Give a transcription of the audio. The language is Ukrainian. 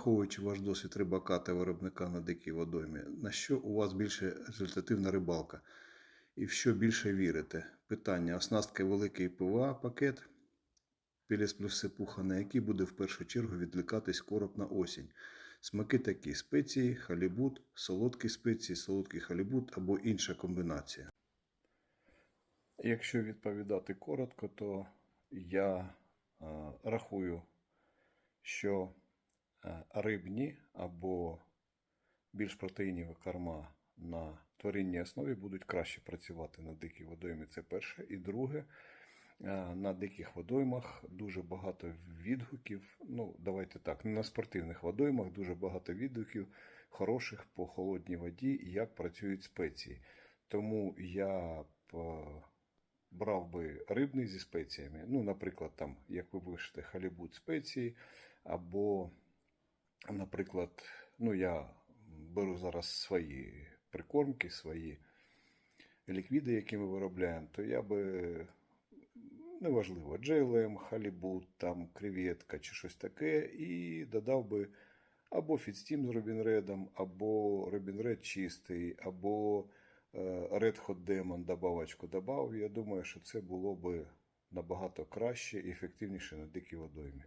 Враховуючи ваш досвід рибака та виробника на дикій водоймі, на що у вас більше результативна рибалка? І в що більше вірите? Питання: оснастка великий ПВА пакет, піліс плюс сипуха, на який буде в першу чергу відлікатись короб на осінь. Смаки такі: спеції, халібут, солодкі спеції, солодкий халібут або інша комбінація. Якщо відповідати коротко, то я е, рахую, що рибні або більш протеїніві корма на тваринній основі будуть краще працювати на дикій водоймі. Це перше. І друге, е, на диких водоймах дуже багато відгуків. Ну, давайте так, на спортивних водоймах дуже багато відгуків хороших по холодній воді, як працюють спеції. Тому я б е, брав би рибний зі спеціями. Ну, наприклад, там, як ви пишете, халібут спеції, або, наприклад, ну, я беру зараз свої прикормки, свої ліквіди, які ми виробляємо, то я би, неважливо, джейлем, халібут, там, креветка чи щось таке, і додав би або фідстім з Робінредом, або Робінред чистий, або е, Red Hot Demon добавочку додав. Я думаю, що це було би набагато краще і ефективніше на дикій водоймі.